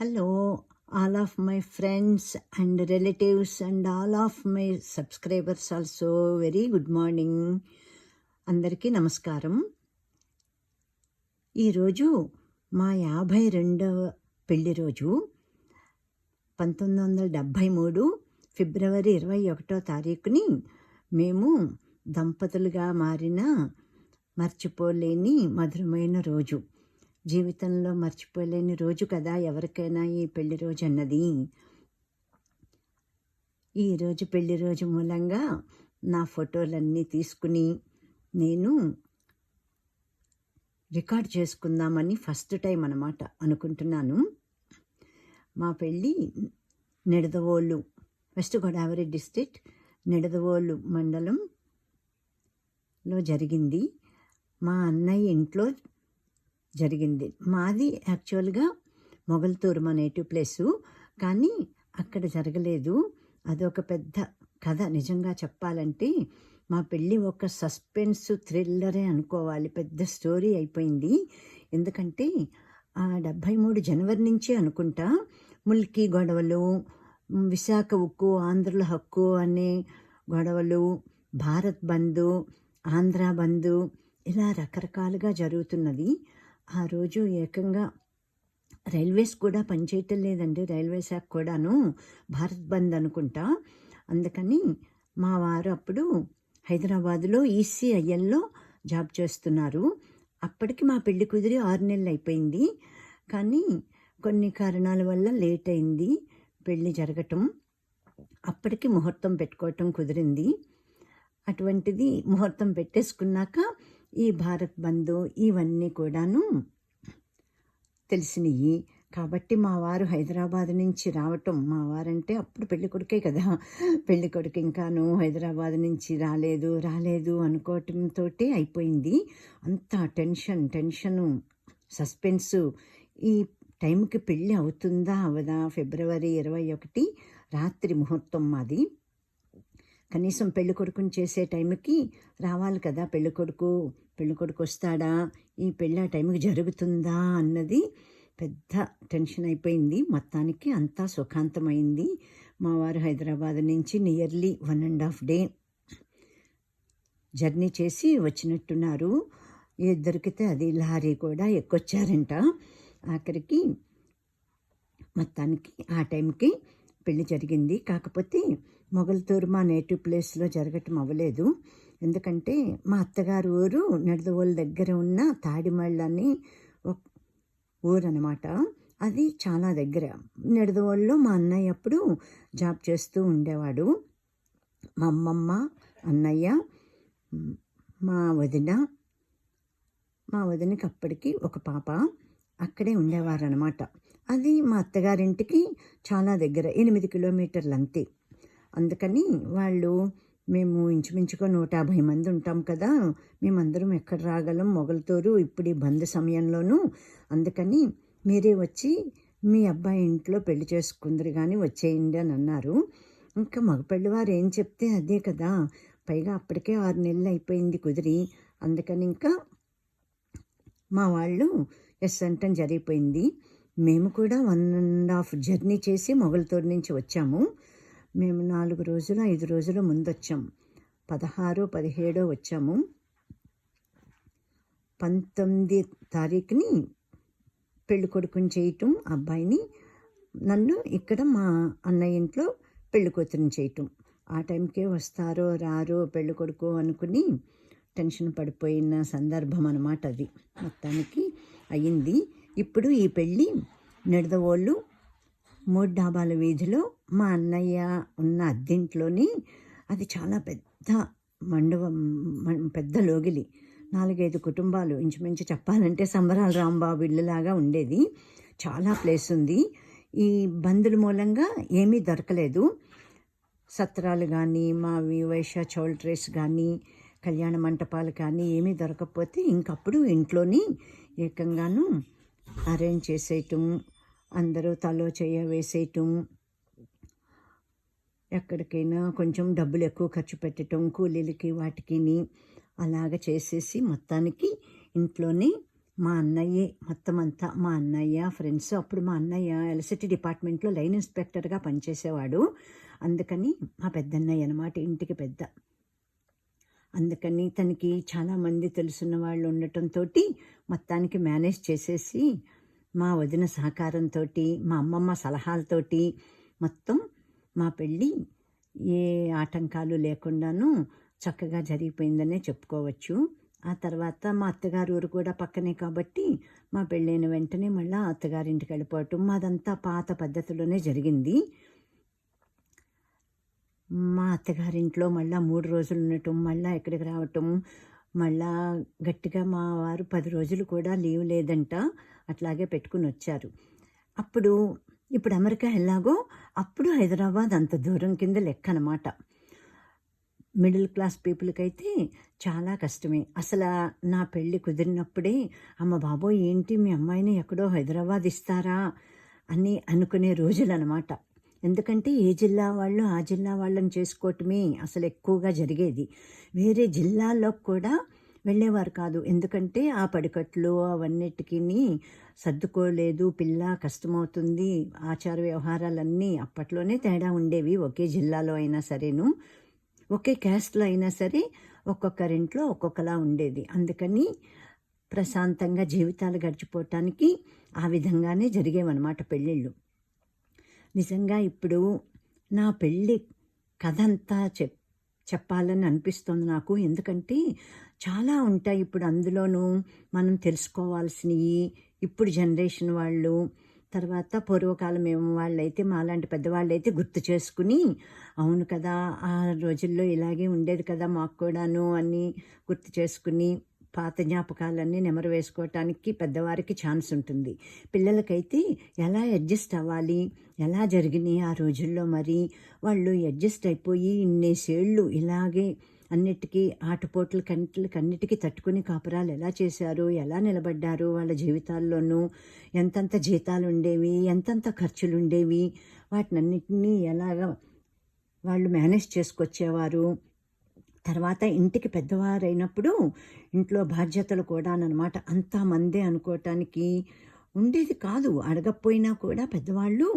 Hello all of my friends and relatives and all of my subscribers also very good morning అందరికీ నమస్కారం. ఈరోజు మా యాభై రెండవ పెళ్ళి రోజు పంతొమ్మిది వందల డెబ్భై మూడు ఫిబ్రవరి ఇరవై ఒకటో తారీఖుని మేము దంపతులుగా మారిన మర్చిపోలేని మధురమైన రోజు. జీవితంలో మర్చిపోలేని రోజు కదా ఎవరికైనా ఈ పెళ్ళి రోజు అన్నది. ఈరోజు పెళ్ళి రోజు మూలంగా నా ఫోటోలన్నీ తీసుకుని నేను రికార్డ్ చేసుకుందామని ఫస్ట్ టైం అనమాట అనుకుంటున్నాను. మా పెళ్ళి నిడదవోళ్ళు వెస్ట్ గోదావరి డిస్ట్రిక్ట్ నిడదవోలు మండలంలో జరిగింది. మా అన్నయ్య ఇంట్లో జరిగింది. మాది యాక్చువల్గా మొగల్తూరు మా నేటివ్ ప్లేసు. కానీ అక్కడ జరగలేదు. అదొక పెద్ద కథ. నిజంగా చెప్పాలంటే మా పెళ్ళి ఒక సస్పెన్స్ థ్రిల్లరే అనుకోవాలి. పెద్ద స్టోరీ అయిపోయింది. ఎందుకంటే ఆ డెబ్భై మూడు జనవరి నుంచి అనుకుంటా ముల్కీ గొడవలు విశాఖ ఉక్కు ఆంధ్రుల హక్కు అనే గొడవలు భారత్ బంధు ఆంధ్ర బంధు ఇలా రకరకాలుగా జరుగుతున్నది. ఆ రోజు ఏకంగా రైల్వేస్ కూడా పనిచేయటం లేదండి. రైల్వే శాఖ కూడాను భారత్ బంద్ అనుకుంటా. అందుకని మా వారు అప్పుడు హైదరాబాదులో ఈసీఐఎల్లో జాబ్ చేస్తున్నారు. అప్పటికి మా పెళ్ళి కుదిరి ఆరు నెలలు అయిపోయింది. కానీ కొన్ని కారణాల వల్ల లేట్ అయింది పెళ్ళి జరగటం. అప్పటికి ముహూర్తం పెట్టుకోవటం కుదిరింది. అటువంటిది ముహూర్తం పెట్టేసుకున్నాక ఈ భారత్ బంధు ఇవన్నీ కూడాను తెలిసినవి కాబట్టి మా వారు హైదరాబాద్ నుంచి రావటం మా వారంటే అప్పుడు పెళ్ళి కొడుకే కదా. పెళ్ళి కొడుకు ఇంకాను హైదరాబాద్ నుంచి రాలేదు రాలేదు అనుకోవటంతో అయిపోయింది. అంత టెన్షన్ టెన్షను సస్పెన్సు. ఈ టైంకి పెళ్ళి అవుతుందా అవదా? ఫిబ్రవరి ఇరవై ఒకటి రాత్రి ముహూర్తం మాది. కనీసం పెళ్ళికొడుకుని చేసే టైంకి రావాలి కదా పెళ్ళికొడుకు పెళ్ళికొడుకు వస్తాడా? ఈ పెళ్ళి ఆ టైంకి జరుగుతుందా? అన్నది పెద్ద టెన్షన్ అయిపోయింది. మొత్తానికి అంతా సుఖాంతమైంది. మా వారు హైదరాబాద్ నుంచి nearly one and half day journey చేసి వచ్చినట్టున్నారు. ఏ దొరికితే అది లారీ కూడా ఎక్కొచ్చారంట. ఆఖరికి మొత్తానికి ఆ టైంకి పెళ్ళి జరిగింది. కాకపోతే మొగల్తూరు మా నేటివ్ ప్లేస్లో జరగటం అవ్వలేదు. ఎందుకంటే మా అత్తగారు ఊరు నెడదవోలు దగ్గర ఉన్న తాడిమళ్ళ అని ఒక ఊరు అనమాట అది చాలా దగ్గర. నెడదవోలులో మా అన్నయ్య అప్పుడు జాబ్ చేస్తూ ఉండేవాడు. మా అమ్మమ్మ అన్నయ్య మా వదిన మా వదినకి అప్పటికి ఒక పాప అక్కడే ఉండేవారనమాట అది మా అత్తగారింటికి చాలా దగ్గర ఎనిమిది కిలోమీటర్లు అంతే. అందుకని వాళ్ళు మేము ఇంచుమించుగా నూట యాభై మంది ఉంటాం కదా. మేమందరం ఎక్కడ రాగలం? మొగలతోరు ఇప్పుడు ఈ బంద్ సమయంలోనూ. అందుకని మీరే వచ్చి మీ అబ్బాయి ఇంట్లో పెళ్ళి చేసుకుందరు కానీ వచ్చేయండి అని అన్నారు. ఇంకా మగపెళ్ళివారు ఏం చెప్తే అదే కదా. పైగా అప్పటికే ఆరు నెలలు అయిపోయింది కుదిరి. అందుకని ఇంకా మా వాళ్ళు ఎస్ అంటం జరిగిపోయింది. మేము కూడా వన్ అండ్ హాఫ్ జర్నీ చేసి మొగలతోరు నుంచి వచ్చాము. మేము నాలుగు రోజులు ఐదు రోజులు ముందు వచ్చాం పదహారు పదిహేడో వచ్చాము. పంతొమ్మిది తారీఖుని పెళ్ళి కొడుకుని చేయటం అబ్బాయిని నన్ను ఇక్కడ మా అన్నయ్య ఇంట్లో పెళ్ళి కూతురుని చేయటం. ఆ టైంకే వస్తారో రారో పెళ్ళి కొడుకు అనుకుని టెన్షన్ పడిపోయిన సందర్భం అనమాట అది. మొత్తానికి అయ్యింది. ఇప్పుడు ఈ పెళ్ళి నిడదవోళ్ళు మూడు డాబాల వీధిలో మా అన్నయ్య ఉన్న అద్దెంట్లోని అది చాలా పెద్ద మండపం పెద్ద లోగిలి. నాలుగైదు కుటుంబాలు ఇంచుమించు చెప్పాలంటే సంబరాల రాంబాబు ఇల్లులాగా ఉండేది. చాలా ప్లేస్ ఉంది. ఈ బంధుల మూలంగా ఏమీ దొరకలేదు. సత్రాలు కానీ మా వైశ్య చౌల్ట్రేస్ కానీ కళ్యాణ మంటపాలు కానీ ఏమీ దొరకకపోతే ఇంకప్పుడు ఇంట్లోని ఏకంగాను అరేంజ్ చేసేయటం అందరూ తలో చేయ వేసేయటం ఎక్కడికైనా కొంచెం డబ్బులు ఎక్కువ ఖర్చు పెట్టడం కూలీలకి వాటికిని అలాగ చేసేసి మొత్తానికి ఇంట్లోనే మా అన్నయ్యే మొత్తం అంతా మా అన్నయ్య ఫ్రెండ్స్. అప్పుడు మా అన్నయ్య ఎలసిటీ డిపార్ట్మెంట్లో లైన్ ఇన్స్పెక్టర్గా పనిచేసేవాడు. అందుకని మా పెద్దన్నయ్య అనమాట ఇంటికి పెద్ద. అందుకని తనకి చాలామంది తెలుసున్న వాళ్ళు ఉండటంతో మొత్తానికి మేనేజ్ చేసేసి మా వదిన సహకారంతో మా అమ్మమ్మ సలహాలతోటి మొత్తం మా పెళ్ళి ఏ ఆటంకాలు లేకుండాను చక్కగా జరిగిపోయిందనే చెప్పుకోవచ్చు. ఆ తర్వాత మా అత్తగారు ఊరు కూడా పక్కనే కాబట్టి మా పెళ్ళైన వెంటనే మళ్ళీ అత్తగారింటికి వెళ్ళిపోవటం మాదంతా పాత పద్ధతిలోనే జరిగింది. మా అత్తగారింట్లో మళ్ళీ మూడు రోజులు ఉండటం మళ్ళీ ఎక్కడికి రావటం మళ్ళా గట్టిగా మా వారు పది రోజులు కూడా లీవ్ లేదంట. అట్లాగే పెట్టుకుని వచ్చారు. అప్పుడు ఇప్పుడు అమెరికా ఎలాగో అప్పుడు హైదరాబాద్ అంత దూరం కింద లెక్క అనమాట మిడిల్ క్లాస్ పీపుల్కి అయితే చాలా కష్టమే. అసలు నా పెళ్ళి కుదిరినప్పుడే అమ్మ బాబోయ్ ఏంటి మీ అమ్మాయిని ఎక్కడో హైదరాబాద్ ఇస్తారా? అని అనుకునే రోజులు అనమాట ఎందుకంటే ఏ జిల్లా వాళ్ళు ఆ జిల్లా వాళ్ళని చేసుకోవటమే అసలు ఎక్కువగా జరిగేది. వేరే జిల్లాల్లో కూడా వెళ్ళేవారు కాదు. ఎందుకంటే ఆ పడికట్లు అవన్నిటికీ సర్దుకోలేదు. పిల్ల కష్టమవుతుంది. ఆచార వ్యవహారాలన్నీ అప్పట్లోనే తేడా ఉండేవి. ఒకే జిల్లాలో అయినా సరేను ఒకే క్యాస్ట్లో అయినా సరే ఒక్కొక్కరింట్లో ఒక్కొక్కలా ఉండేది. అందుకని ప్రశాంతంగా జీవితాలు గడిచిపోవటానికి ఆ విధంగానే జరిగేవన్నమాట పెళ్ళిళ్ళు. నిజంగా ఇప్పుడు నా పెళ్ళి కథ అంతా చెప్ చెప్పాలని అనిపిస్తుంది నాకు. ఎందుకంటే చాలా ఉంటాయి ఇప్పుడు అందులోనూ మనం తెలుసుకోవాల్సినవి ఇప్పుడు జనరేషన్ వాళ్ళు తర్వాత పూర్వకాలం ఏమో వాళ్ళైతే మాలాంటి పెద్దవాళ్ళు అయితే గుర్తు చేసుకుని అవును కదా ఆ రోజుల్లో ఇలాగే ఉండేది కదా మాకు కూడాను అని గుర్తు చేసుకుని పాత జ్ఞాపకాలన్నీ నెమరు వేసుకోవటానికి పెద్దవారికి ఛాన్స్ ఉంటుంది. పిల్లలకైతే ఎలా అడ్జస్ట్ అవ్వాలి? ఎలా జరిగినాయి ఆ రోజుల్లో మరి? వాళ్ళు అడ్జస్ట్ అయిపోయి ఇన్నేసేళ్ళు ఇలాగే అన్నిటికీ ఆటపోట్లు కంటికి అన్నిటికీ తట్టుకుని కాపురాలు ఎలా చేశారు? ఎలా నిలబడ్డారు వాళ్ళ జీవితాల్లోనూ? ఎంతంత జీతాలు ఉండేవి ఎంతంత ఖర్చులు ఉండేవి వాటినన్నిటినీ ఎలాగ వాళ్ళు మేనేజ్ చేసుకొచ్చేవారు? తర్వాత ఇంటికి పెద్దవారైనప్పుడు ఇంట్లో బాధ్యతలు కూడా అనమాట అంతమందే అనుకోవటానికి ఉండేది కాదు. అడగకపోయినా కూడా పెద్దవాళ్ళు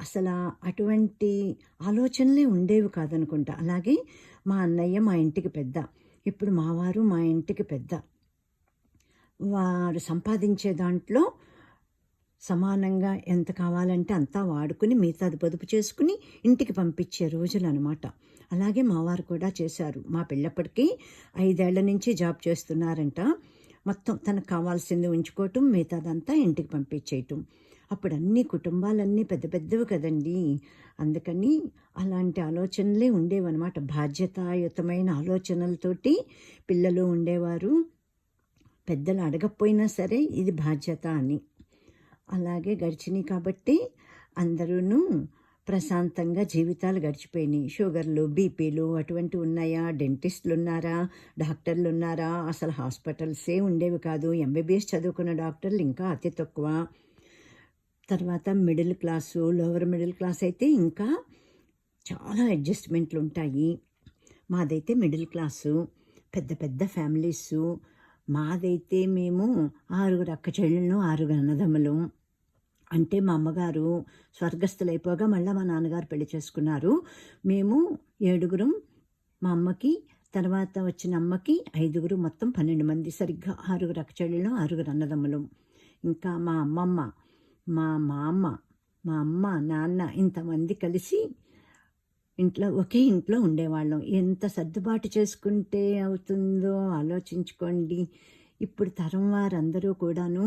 అసలు అటువంటి ఆలోచనలే ఉండేవి కాదనుకుంటా. అలాగే మా అన్నయ్య మా ఇంటికి పెద్ద. ఇప్పుడు మావారు మా ఇంటికి పెద్ద. వారు సంపాదించే దాంట్లో సమానంగా ఎంత కావాలంటే అంతా వాడుకుని మిగతాది పొదుపు చేసుకుని ఇంటికి పంపించే రోజులు అనమాట అలాగే మావారు కూడా చేశారు. మా పిల్లప్పటికీ ఐదేళ్ళ నుంచి జాబ్ చేస్తున్నారంట. మొత్తం తనకు కావాల్సింది ఉంచుకోవటం మిగతాదంతా ఇంటికి పంపించేయటం. అప్పుడు అన్ని కుటుంబాలన్నీ పెద్ద పెద్దవి కదండి. అందుకని అలాంటి ఆలోచనలే ఉండేవన్నమాట. బాధ్యతాయుతమైన ఆలోచనలతోటి పిల్లలు ఉండేవారు. పెద్దలు అడగకపోయినా సరే ఇది బాధ్యత అని. అలాగే గడిచినాయి కాబట్టి అందరూ ప్రశాంతంగా జీవితాలు గడిచిపోయినాయి. షుగర్లు బీపీలు అటువంటి ఉన్నాయా? డెంటిస్టులు ఉన్నారా డాక్టర్లు ఉన్నారా అసలు హాస్పిటల్సే ఉండేవి కాదు. ఎంబీబీఎస్ చదువుకున్న డాక్టర్లు ఇంకా అతి తక్కువ. తర్వాత middle class lower middle class అయితే ఇంకా చాలా అడ్జస్ట్మెంట్లు ఉంటాయి మాదైతే మిడిల్ క్లాసు పెద్ద పెద్ద ఫ్యామిలీసు. మాదైతే మేము ఆరుగురు అక్క చెల్లెళ్ళు ఆరుగురు అన్నదమ్ములు. అంటే మా అమ్మగారు స్వర్గస్థులైపోగా మళ్ళీ మా నాన్నగారు పెళ్ళి చేసుకున్నారు. మేము ఏడుగురం మా అమ్మకి తర్వాత వచ్చిన అమ్మకి ఐదుగురు మొత్తం పన్నెండు మంది సరిగ్గా ఆరుగురు అక్కచెల్లెళ్ళు ఆరుగురు అన్నదమ్ములు. ఇంకా మా అమ్మమ్మ మా మామ మా అమ్మ నాన్న ఇంతమంది కలిసి ఇంట్లో ఒకే ఇంట్లో ఉండేవాళ్ళం. ఎంత సర్దుబాటు చేసుకుంటే అవుతుందో ఆలోచించుకోండి. ఇప్పుడు తరం వారందరూ కూడాను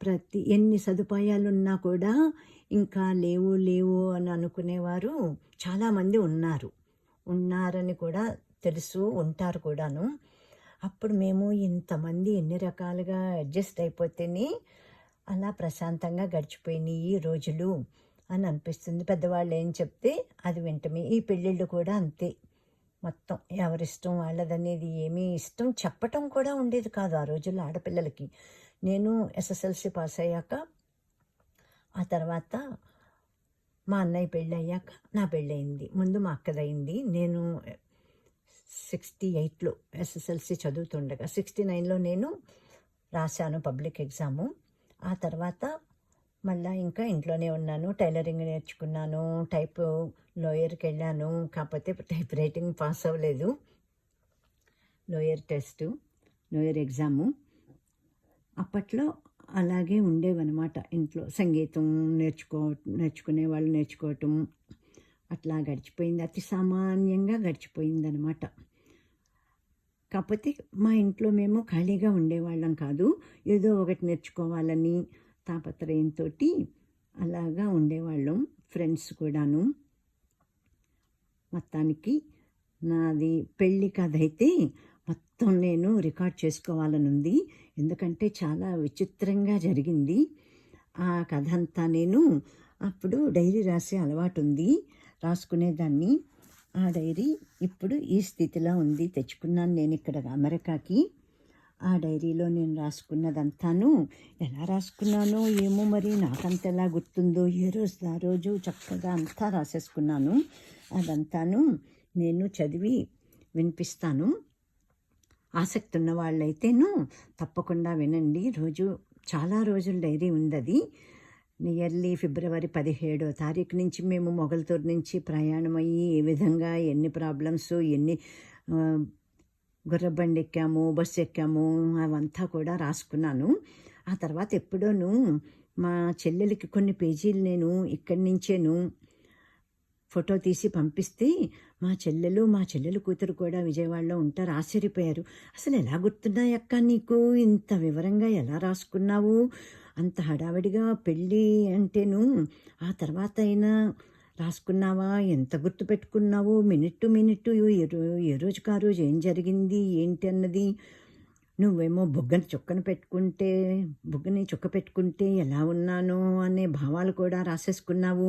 ప్రతి ఎన్ని సదుపాయాలున్నా కూడా ఇంకా లేవు లేవు అని అనుకునేవారు చాలామంది ఉన్నారు. ఉన్నారని కూడా తెలుసు ఉంటారు కూడాను. అప్పుడు మేము ఇంతమంది ఎన్ని రకాలుగా అడ్జస్ట్ అయిపోతేనే అలా ప్రశాంతంగా గడిచిపోయినాయి ఈ రోజులు అని అనిపిస్తుంది. పెద్దవాళ్ళు ఏం చెప్తే అది వింటమే. ఈ పెళ్ళిళ్ళు కూడా అంతే. మొత్తం ఎవరిష్టం వాళ్ళదనేది ఏమీ ఇష్టం చెప్పటం కూడా ఉండేది కాదు ఆ రోజుల్లో ఆడపిల్లలకి. నేను ఎస్ఎస్ఎల్సి పాస్ అయ్యాక ఆ తర్వాత మా అన్నయ్య పెళ్ళి అయ్యాక నా పెళ్ళయింది. ముందు మా అక్కదయింది నేను సిక్స్టీ ఎయిట్లో ఎస్ఎస్ఎల్సి చదువుతుండగా సిక్స్టీ నైన్లో నేను రాశాను పబ్లిక్ ఎగ్జాము ఆ తర్వాత మళ్ళీ ఇంకా ఇంట్లోనే ఉన్నాను. టైలరింగ్ నేర్చుకున్నాను. టైప్ లోయర్కి వెళ్ళాను కాకపోతే టైప్ రైటింగ్ పాస్ అవ్వలేదు. Lower test lower exam. అప్పట్లో అలాగే ఉండేవన్నమాట. ఇంట్లో సంగీతం నేర్చుకో నేర్చుకునే వాళ్ళు నేర్చుకోవటం అట్లా గడిచిపోయింది. అతి సామాన్యంగా గడిచిపోయిందనమాట కాకపోతే మా ఇంట్లో మేము ఖాళీగా ఉండేవాళ్ళం కాదు. ఏదో ఒకటి నేర్చుకోవాలని తాపత్రయంతో అలాగా ఉండేవాళ్ళం. ఫ్రెండ్స్ కూడాను. మొత్తానికి నాది పెళ్ళి కథ అయితే మొత్తం నేను రికార్డ్ చేసుకోవాలని ఉంది ఎందుకంటే చాలా విచిత్రంగా జరిగింది. ఆ కథ అంతా నేను అప్పుడు డైరీ రాసే అలవాటు ఉంది రాసుకునేదాన్ని. ఆ డైరీ ఇప్పుడు ఈ స్థితిలో ఉంది. తెచ్చుకున్నాను నేను ఇక్కడ అమెరికాకి. ఆ డైరీలో నేను రాసుకున్నదంతాను ఎలా రాసుకున్నానో ఏమో మరి నాకంత ఎలా గుర్తుందో ఏ రోజు ఆ రోజు చక్కగా అంతా రాసేసుకున్నాను. అదంతాను నేను చదివి వినిపిస్తాను. ఆసక్తి ఉన్న వాళ్ళైతేను తప్పకుండా వినండి. రోజు చాలా రోజుల డైరీ ఉంది అది నియర్లీ ఫిబ్రవరి పదిహేడో తారీఖు నుంచి మేము మొగల్తూరు నుంచి ప్రయాణం అయ్యి ఏ విధంగా ఎన్ని ప్రాబ్లమ్స్ ఎన్ని గుర్రబండి ఎక్కాము బస్సు ఎక్కాము అవంతా కూడా రాసుకున్నాను. ఆ తర్వాత ఎప్పుడోను మా చెల్లెలకి కొన్ని పేజీలు నేను ఇక్కడి నుంచేను ఫోటో తీసి పంపిస్తే మా చెల్లెలు మా చెల్లెలు కూతురు కూడా విజయవాడలో ఉంటారు. ఆశ్చర్యపోయారు. అసలు ఎలా గుర్తున్నాయి అక్క నీకు? ఇంత వివరంగా ఎలా రాసుకున్నావు? అంత హడావిడిగా పెళ్ళి అంటేను ఆ తర్వాత అయినా రాసుకున్నావా? ఎంత గుర్తు పెట్టుకున్నావు? మినిట్ టు మినిట్ ఏ రో ఏ ఆ రోజు ఏం జరిగింది? ఏంటి అన్నది? నువ్వేమో బుగ్గని చుక్కను పెట్టుకుంటే బుగ్గని చుక్క పెట్టుకుంటే ఎలా ఉన్నానో అనే భావాలు కూడా రాసేసుకున్నావు.